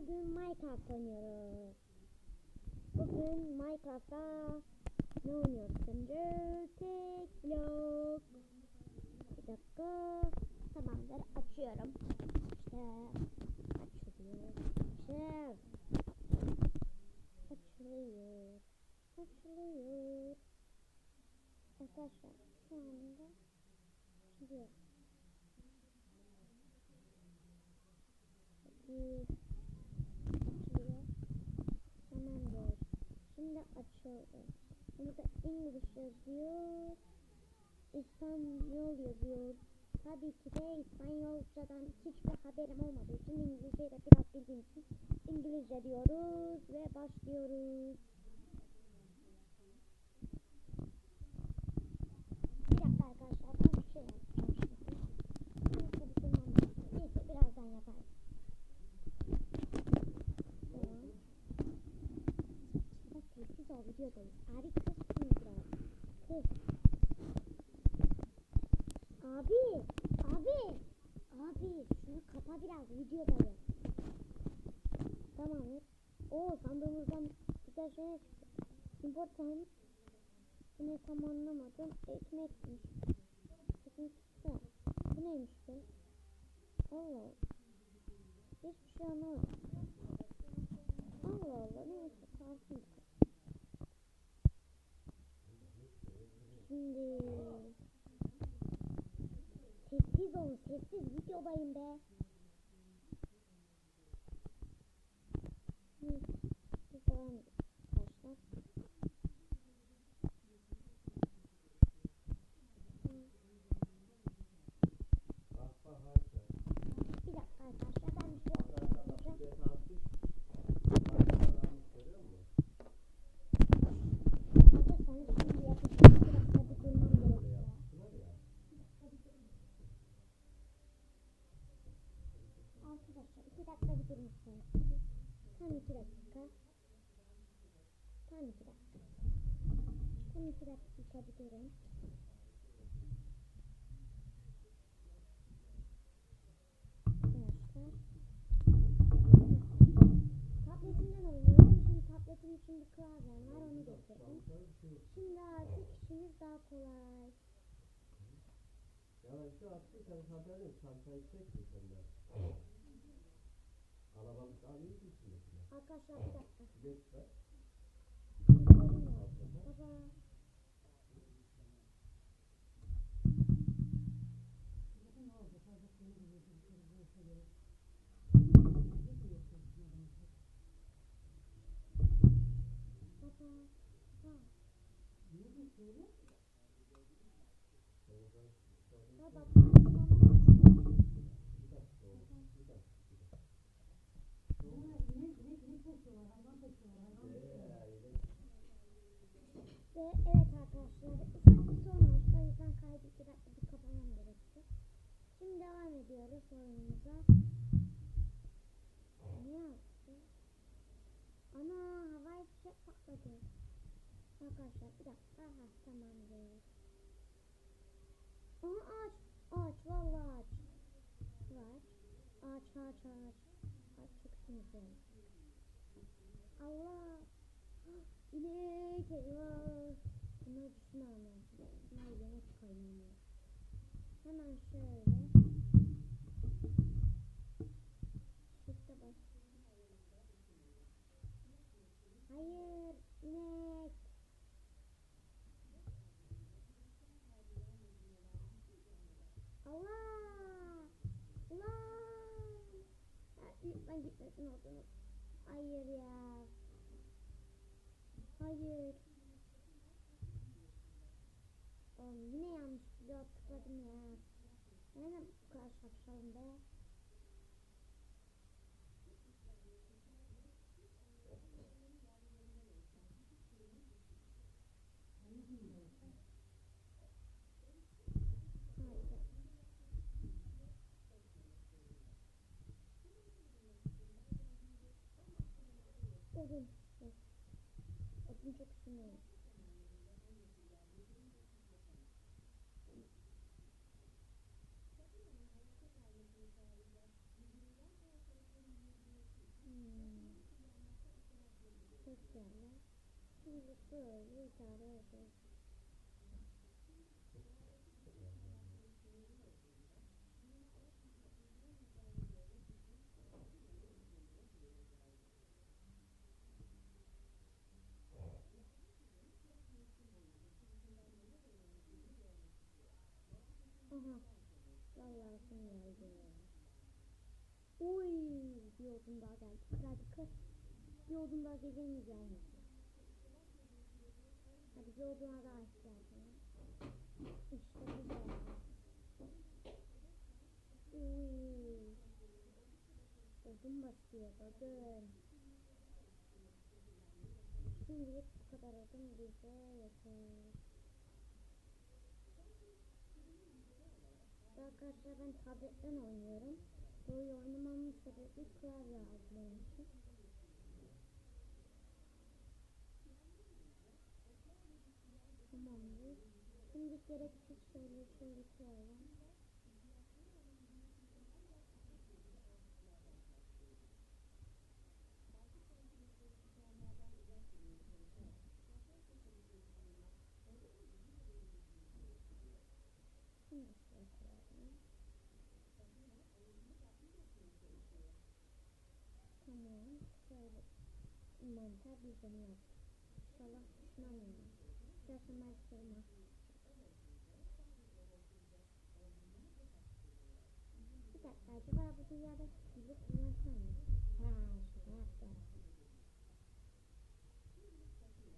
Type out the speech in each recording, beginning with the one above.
Bugün Minecraft oynuyoruz. Bugün Minecraft'ta ne oynuyoruz sence? Tek blok. Bir dakika. Tamamdır açıyorum. İşte açılıyor. İşte açılıyor. Açılıyor. Arkadaşlar şu anda açılıyor. Bir açılıyor. Tamamdır. Açıldı. Burada İngiliz yazıyor. İspanyol yazıyor. Tabii ki de İspanyolcadan hiçbir haberim olmadığı için İngilizceyi de biraz bildiğim için İngilizce diyoruz ve başlıyoruz. Bir dakika arkadaşlar bir şey yapacağım şimdi. Neyse bitirmem lazım. Neyse birazdan yaparım. Tamam. Bak videodayız. Abi kızsın biraz. Kız. Abi. Abi. Abi şunu kapa biraz videodayım. Tamamdır. Oo sandığımızdan güzel şeyler çıktı. Important. Bu ne tam anlamadım. Ekmekmiş. Ekmek. Bu neymiş? Allah Allah. Hiçbir şey anlamadım. Allah Allah neyse kalsın. Şimdi sessiz olun sessiz videodayım be. Neyse biz devam edelim arkadaşlar. Bir dakika arkadaşlar ben bir şey anlatacağım. Hazırsanız şimdi yapacağım. Bir dakika bir durmam gerekiyor. Arkadaşlar iki dakika bir durun istedim. Tam iki dakika. Tam iki dakika. Tam iki dakika. Arkadaşlar. Tabletimden oynuyorum. Şimdi tabletim için bir klavyem var onu getirdim. Şimdi artık işimiz daha kolay. Ya şu attı sen haberin çantayı çekti senden. Kalabalık misin mesela? Arkadaşlar bir dakika. Geç be. Baba. Baba. Ha. Baba. Ve evet arkadaşlar ufak bir sorun oldu. O yüzden kaydı iki dakika bir kapamam gerekti. Şimdi devam ediyoruz oyunumuza. Ne yaptı? Ana havai fişek patladı. Arkadaşlar bir dakika. Ha tamamdır. Aha ağaç. Ağaç vallahi ağaç. Var. Ağaç ağaç ağaç. Ağaç çok sinirli. Allah. İnek eyvah. Bunlar düşme ama. Bunlar yemek kaynıyor. Hemen şöyle. Shift'e bas. Hayır. inek. Allah. Allah. Ha, gitmesin odunum. Hayır ya. Hayır. Oğlum yine yanlış video tıkladım ya. Neden bu kadar şapşalım be? Adım. Adım çok sinirli. Çok güzel. Şimdi böyle idare edeceğiz. Geldi. Uy, bir odun daha geldi. Hadi kır. Bir odun daha gelir mi gelmez mi? Hadi bir oduna daha ihtiyacım var. İşte bu geldi. Uy. Odun basıyor odun. Şimdilik bu kadar odun bize yeter. Arkadaşlar ben tabletten oynuyorum. Böyle oynamamın sebebi klavye için. Tamamdır. Şimdi gereksiz şeyleri şöyle koyalım. Şimdi şöyle koyalım. Tamam. Şöyle mantar düzeni yaptık. İnşallah ya. Düşersem belki sormaz. Bir dakika acaba bu dünyada çiftlik bulmasam mı? Ha şaka yaptım.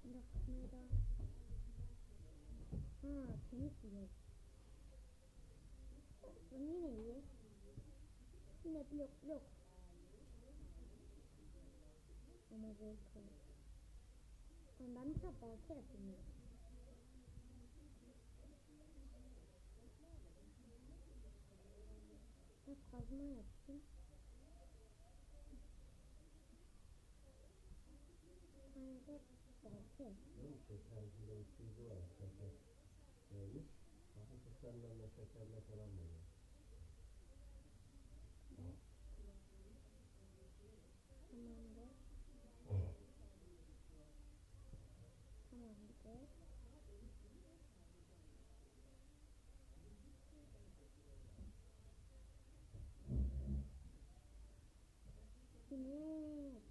Şimdi kısmaya da... Ha kemik yiyor. Bu yine iyi. Yine blok blok. Ama böyle koy. Ama ben bir tane balta yapayım. ya. Ben kazma yaptım. Bir tane de balta yaptım. Değil mi? Şekercide uçuyucu var. Şeker neymiş? Hafif ıslanlarla şekerle falan veriyor. Tamamdır. Tamamdır. İnek.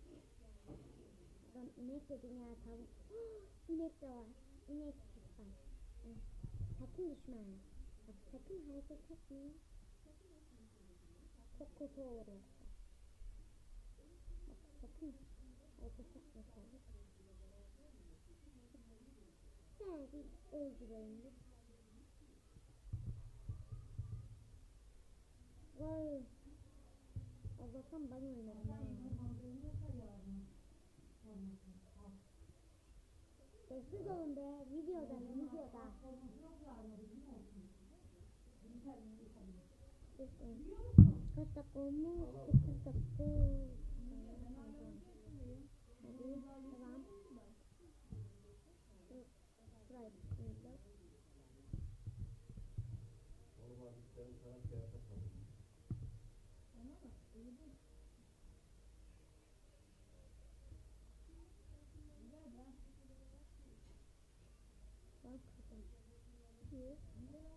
Ben inek dedim ya tavuk. inek de var. İnek var. Hı. Sakın düşme. Bak sakın hareket etme. Çok kötü olur yoksa. Bak sakın hareket etme tavuk. Sen bir öldürelim bir. Vay. Allah'tan ben oynarım. Ha. Sessiz olun be. Videoda, videoda. Sessiz olun. Kaç dakika olmuş? 9 dakika. Hadi devam. Dur, Şurayı tutuyoruz. Oğlum abi senin sana kıyafet alayım.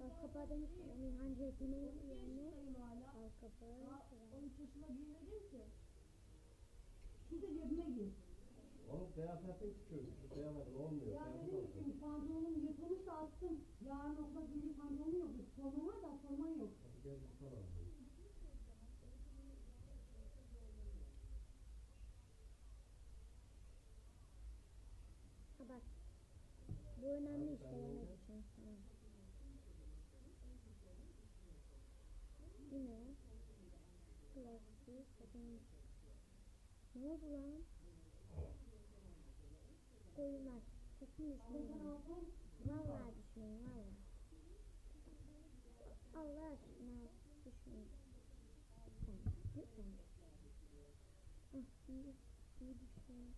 Bak kapağı demiştim. Emirhan Cedi'nin yerine. Al kapağı. şuraya. 13 yaşına girmedim ki. Şu da cebime gir. Kıyafetin olmuyor. Ya alsın. için pantolonum yırtılmış da attım. Yarın okula gidecek pantolonum yok. Forman var da forman yok. Hadi gel bir tutar alalım. Ha bak. Bu önemli Abi işte sen yemek neydi? için. Tamam. Yine. Plastik. Bakın. Ne oldu lan? Koyunlar. Sakın düşmeyin. Vallahi düşmeyin valla. Allah aşkına düşmeyin. Lütfen. Lütfen. Ah iyi. İyi düşmeyin.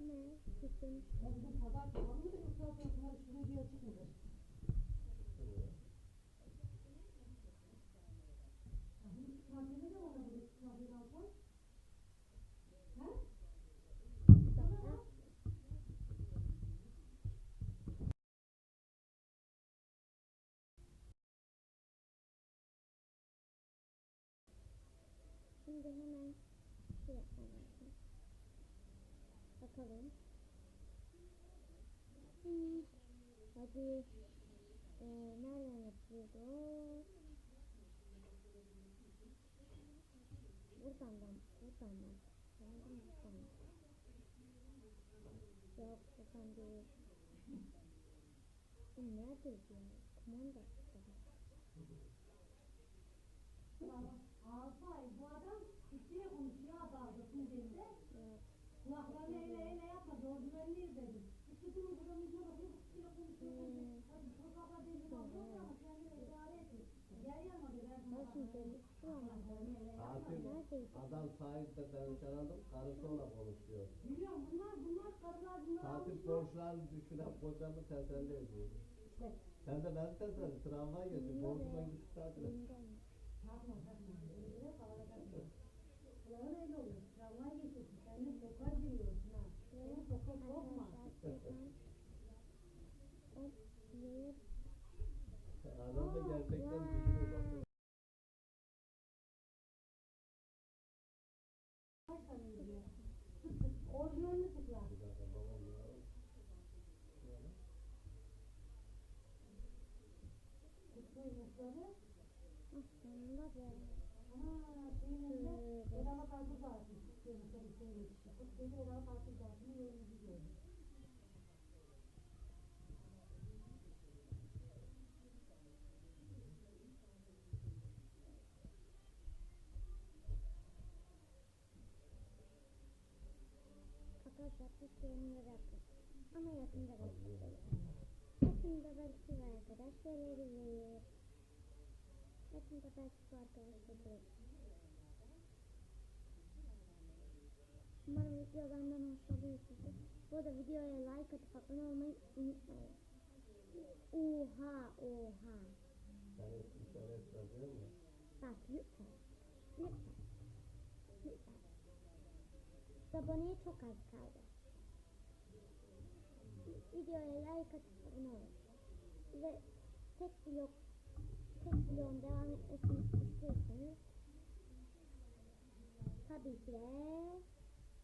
Ne? Bizim pazar pahalı mıdır yoksa sonra şuraya bir açık mıdır? Çıktı mı ya? Ya bunun şu kafede de var ama bu kafede Şimdi hemen şey yapmam lazım. Bakalım. Hmm. Hadi. Ee, nereden yapıyoruz? Buradan da, buradan? Buradan mı? Buradan? Yok, buradan değil. Bu neredeydi ya? Kumanda. Alpay bu adam Türkçe'ye konuşuyor adı aldı Tunceli'de. Yok. Kulaklarını eyle eyle yapma doğrularını izledim. İşte dur buranın yüzüne bakıyor Türkçe'ye konuşuyor. Hmm. Hadi kulaklar deli oldu ama kendine idare et. Gel yanıma bir ben Ben şimdi delirttim ama. Tatil Neredeydi? Adam sahilde danışan adam karısı ona konuşuyor. Biliyorum bunlar bunlar karılar bunlar Tatil borçlarını düşünen kocamı ediyor. İşte Sen de ben teselli travma geçti. Borcuma gittik tatile. Takma takma. Öyle. Kulağın öyle olur. Arkadaşlar bu sorunları yaptık. Ama yakında belki. Yakında belki bu arkadaş gelebilir. Yakında belki bu arkadaş gelir. Umarım video benden hoşlanıyorsunuz. Bu arada videoya like atıp abone olmayı unutmayın. Oha oha. Sen internet yazıyor mu? Bak lütfen. Lütfen. Lütfen. Aboneye çok az kaldı. Videoya like atıp abone olun. Ve tek blok tek bloğun devam etmesini istiyorsanız tabii ki de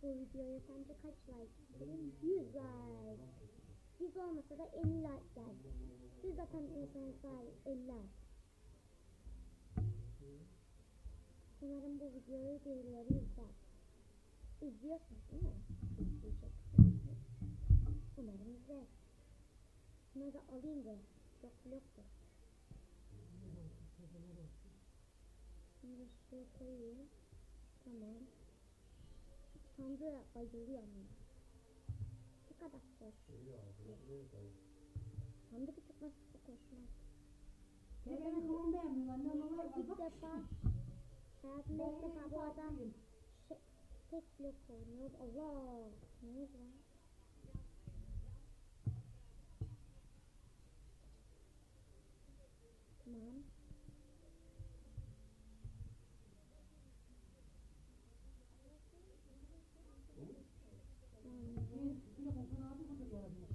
bu videoya sence kaç like isterim? 100 like. 100 olmasa da 50 like geldi. Siz atabilirseniz bari 50 like. Umarım bu videoyu birileri izler. İzliyorsunuz değil mi? Umarım izler. Şunu da alayım da. Yok yoktu. Şimdi şuraya koyayım. Tamam. Sandığa bayılıyorum ya. Ne kadar hoş. Sandık çıkması çok hoşuma benim kılığımı beğenmiyorum. Annem ona var. İlk defa hayatımda ilk defa bu adam şey, tek blok oynuyor. Allah! Ne oldu lan? Tamam. Tamam. Benim sütüyle kokunu abi burada yaratmış.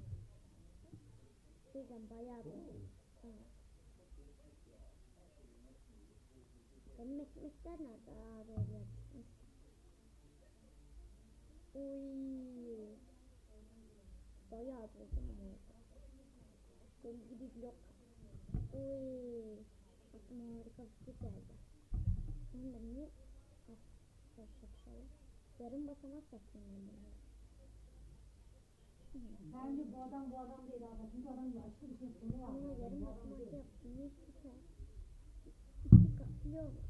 Şeyden bayağı mu? Evet. Benim ekmekler nerede? Aa doğru yapmış. Uy. Bayağı buldum orada. Deli gibi blok. Uy. Aklıma harika bir şey geldi. Şimdi niye? Ah, boş yapışalım. Yarım basamak yapayım ben bunu. Bence bu adam bu adam değil abi. Çünkü adam yaşlı bir şey sonu var. Ama yarım değil. yaptım. Ne güzel. İki katlıyor mu?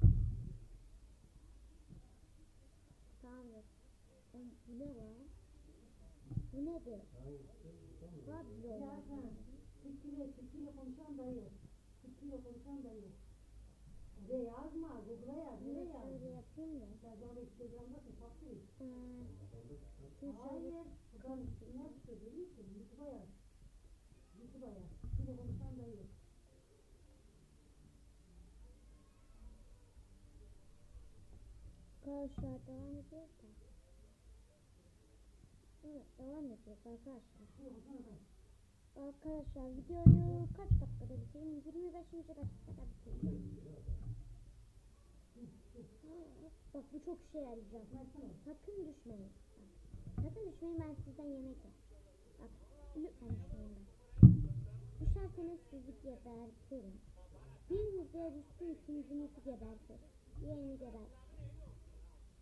Tamamdır. Bu ne var? Bu nedir? Radyo. Ya sen Türkçeyle, Türkçeyle konuşan dayı. Türkçeyle konuşan dayı. Oraya yazma, Google'a yaz. Nereye yaz? şöyle yapayım da. Sen bana şu şöyle Hayır, buradan ne çıkıyor biliyor musun? YouTube'a yaz. YouTube'a yaz. Türkçeyle konuşan dayı. arkadaşlar devam ediyor da. Evet devam ediyor arkadaşlar. Arkadaşlar videoyu kaç dakikada bitireyim? 25. dakikada bitireceğim. Bak bu çok işe yarayacak. Sakın düşmeyin. Bak, sakın düşmeyin ben sizden yemek yer. Bak lütfen düşmeyin bak. Düşerseniz sizi gebertirim. Biriniz yere düşsün ikincinizi gebertir. Diğerini gebertir.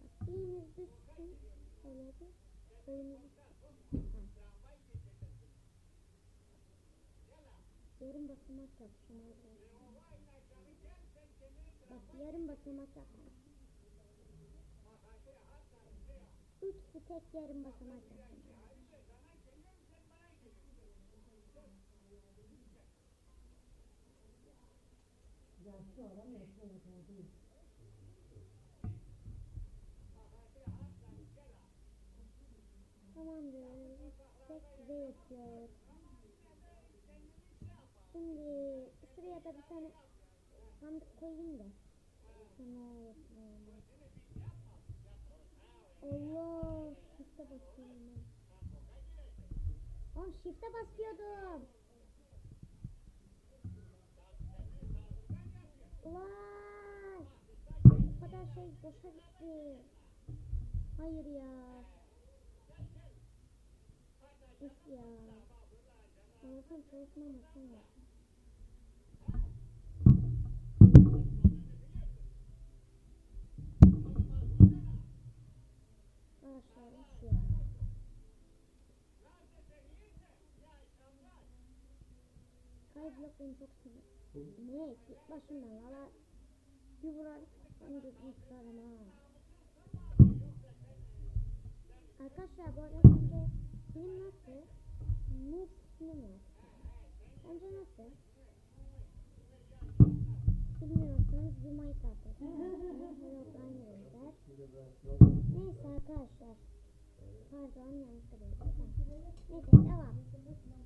Bak biriniz düşsün. Şöyle bir boyunuzu. Yarım basamak yapacağım arkadaşlar. Bak yarım basamak yapacağım. Tek yarım basamak yapacağım. Yaşlı adam. Tamamdır. Tek size yetiyor. Şimdi şuraya da bir tane sandık koyayım da. Sana yapayım. Allah. Shift'e basıyorum ben. Oğlum shift'e basıyordum. Vay. Bu kadar şey boşa gitti. Hayır ya. Üf ya. Allah'tan çalışma masam yok. Arkadaşlar üf ya. Kayıtlak beni çok sinir. Ne? Git başımdan valla. Bir vurar. Ben gözümü kırarım ha. Arkadaşlar bu arada bence film nasıl? Noob film var. Bence nasıl? Bilmiyorsanız bir şu an Neyse arkadaşlar. Pardon. Tamam. Neyse devam. Devam ediyoruz. Ah sessiz olun biraz. Kısın sesini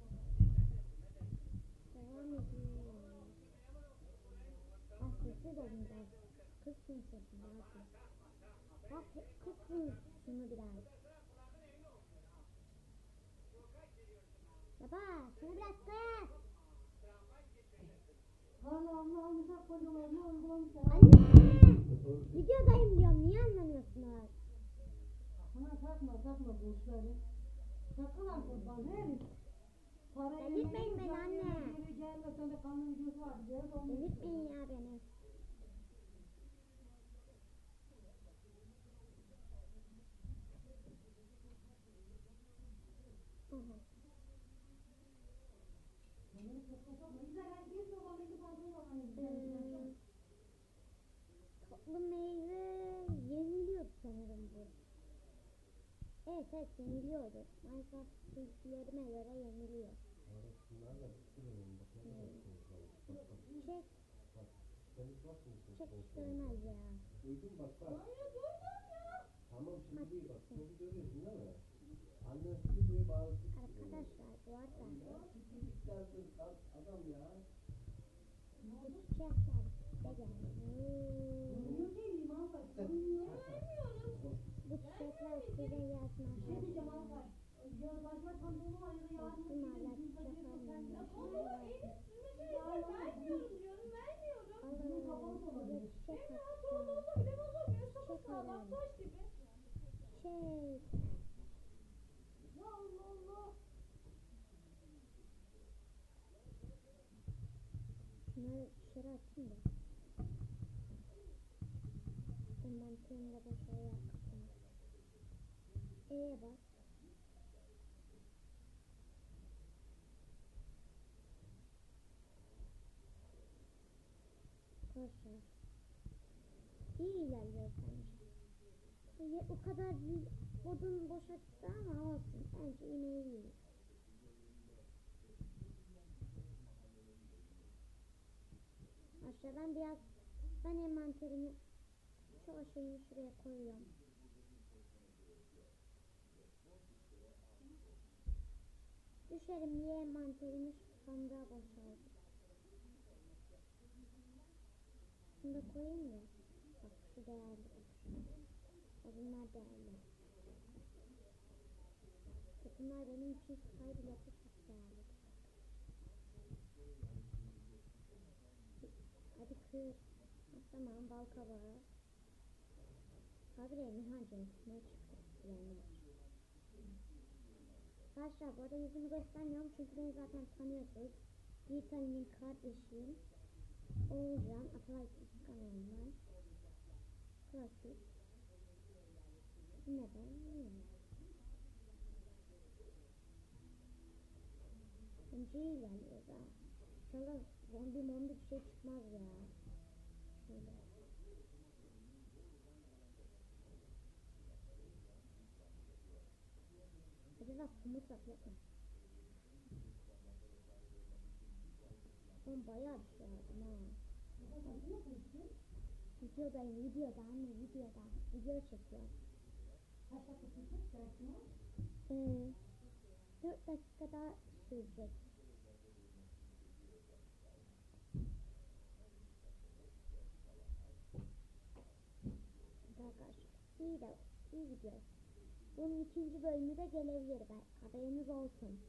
bakın. Bak kısın şunu biraz. Baba şunu biraz uygulamışlar. Anne! Videodayım diyorum niye anlamıyorsunuz? Bana takma takma boşları. Takılan kurban herif. Para Delirtmeyin beni anne. yemeği, Geri gelme sende kanlı videosu var. Delirtmeyin ya beni. Ee, Toplu meyve yeniliyordu sanırım bu. Evet evet yeniliyordu. Minecraft bilgilerime göre yeniliyor. Bitti benim. Bak ne kadar var. Bak bak. Çek bak çek soğuk hiç soğuk. görmez ya. Duydun bak bak. Tamam şimdi değil bak. Soğuk görüyorsun değil mi? Annen gidiyor bazı. Arkadaşlar bu arada Ya siktir git dersin adam ya. bu çiçekler size geldi. Duyuyor değil mi Alpay? Bu çiçekler size gelsin Ne diyeceğim arkadaşlar. Alpay? Var ya. Da da alın. Çiçek. Şunları dışarı atayım da. Envanterimde boş yer kapatayım. E'ye bas. Arkadaşlar. İyi ilerliyor bence. Ya, o kadar bodum boşa çıktı ama olsun. Bence yine iyi. Aşağıdan biraz ben envanterimi çoğu şeyini şuraya koyuyorum. Düşerim diye envanterimi şu sandığa boşaldım. Şunu koyayım da. Bak şu değerli. O bunlar değerli. Bunlar benim için sahibi yapı çok değerli. Hadi kır. Tamam bal kabağı. Habire Emirhan Cenk'ine çıktı. Diyenler. Arkadaşlar bu arada yüzümü göstermiyorum çünkü beni zaten tanıyorsunuz. Yiğit Ali'nin kardeşiyim. Oğulcan Atalay kanalından. Klasik. Neden? Bence iyi geliyor da. İnşallah zombi mombi bir şey çıkmaz ya. Şöyle. Acaba kumursak yapma. Oğlum bayağı bir şey aldım ha. Videodayım videoda anne videoda. Video çekiyorum. Kaç dakika sürecek dersin o? Ee, 4 dakika daha sürecek. Arkadaşlar iyi de iyi gidiyor. Bunun ikinci bölümü de gelebilir ben. Haberiniz olsun.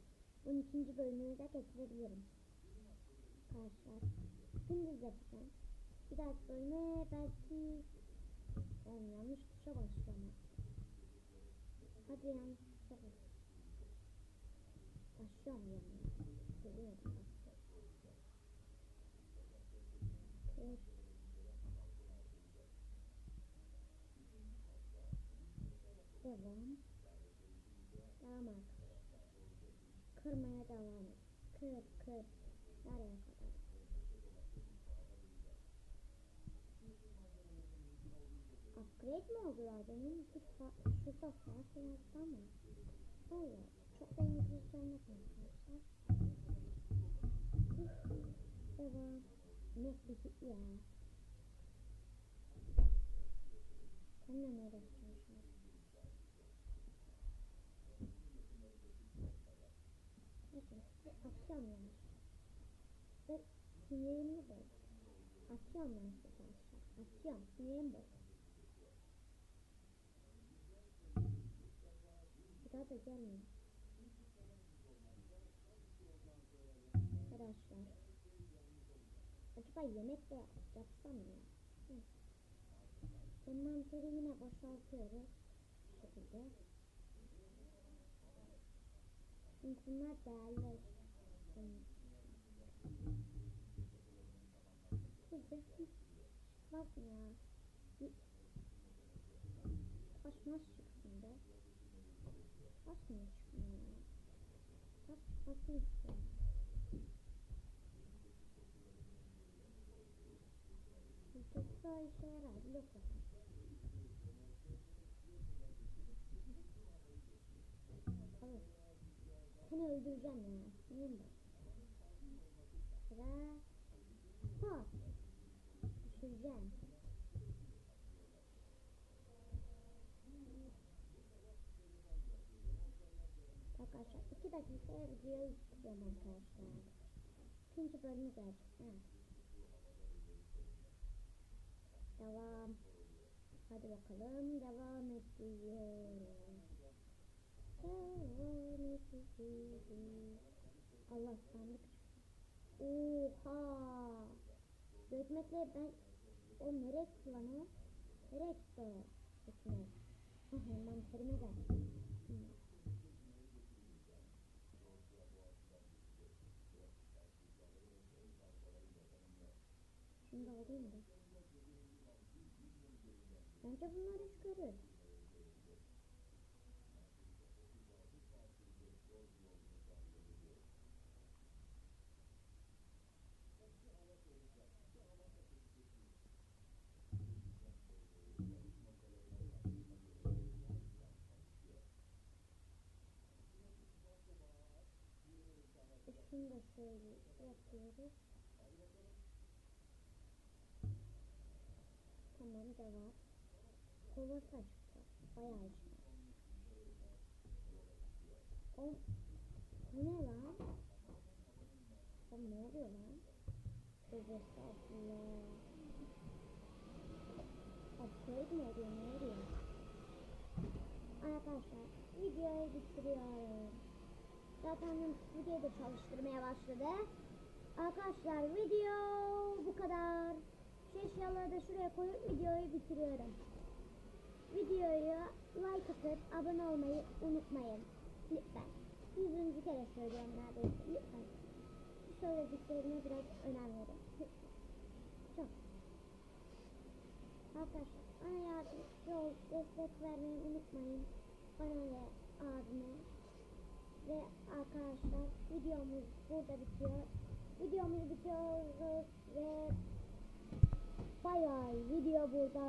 Bunun ikinci bölümünü de getirebilirim. Arkadaşlar gündüz yapacağım. Bir dahaki bölüme belki ben yanlış tuşa başlıyorum. Hadi yanlış tuşa bas. Başlıyorum yani. Biliyorum bastım. Evet. Devam. Devam arkadaşlar. Kırmaya devam et. Kır kır. Nereye kadar? Upgrade mi oldular benim? Şu şurada farklı yazdı ama. Allah. Çok İngilizcem yok arkadaşlar. Devam. Ne bir ya. Seninle mi uğraşacağım şimdi? Neyse, atıyorum yani. Ve bozdu. Atıyorum ben size arkadaşlar. Atıyorum, sinirim bozdu. Da gelmiyor. Arkadaşlar. Acaba yemek de yapsam mı. Envanteri yine boşaltıyoruz. Bu şekilde. Çünkü bunlar değerli. Bu zırhlı çıkmaz mı ya? Bir taş maş çıksın be. Çıkmasını istiyorum. Bu çok daha işe yarar. Blok yapar. Alır. Ya. Bak. Sıra. Ha. Düşüreceğim. Arkadaşlar iki dakikaya videoyu bitiriyorum arkadaşlar. İkinci bölümü gelecek. Ha. Devam. Hadi bakalım devam ediyoruz. Devam ediyoruz. Allah sandık. Oha. Dökmekle ben o nereye o? Nereye gitti o? Dökmek. Hah envanterime geldi. Alayım da. Bence bunlar iş görür. E Şunu da şöyle yapıyoruz. Tamam devam. Kova çıktı. Bayağı çıktı. O bu ne lan? Oğlum ne oluyor lan? Tövbe estağfurullah. Upgrade mi oluyor ne oluyor? Arkadaşlar videoyu bitiriyorum. Zaten videoyu da çalıştırmaya başladı. Arkadaşlar video bu kadar. Eşyaları da şuraya koyup videoyu bitiriyorum. videoyu like atıp abone olmayı unutmayın. Lütfen. Yüzüncü kere söylüyorum neredeyse. Lütfen. Söylediklerime biraz önem verin. Lütfen. Çok. Arkadaşlar bana yardımcı ol, destek vermeyi unutmayın. Bana ve abime. Ve arkadaşlar videomuz burada bitiyor. Videomuz bitiyoruz ve bay bay. Video burada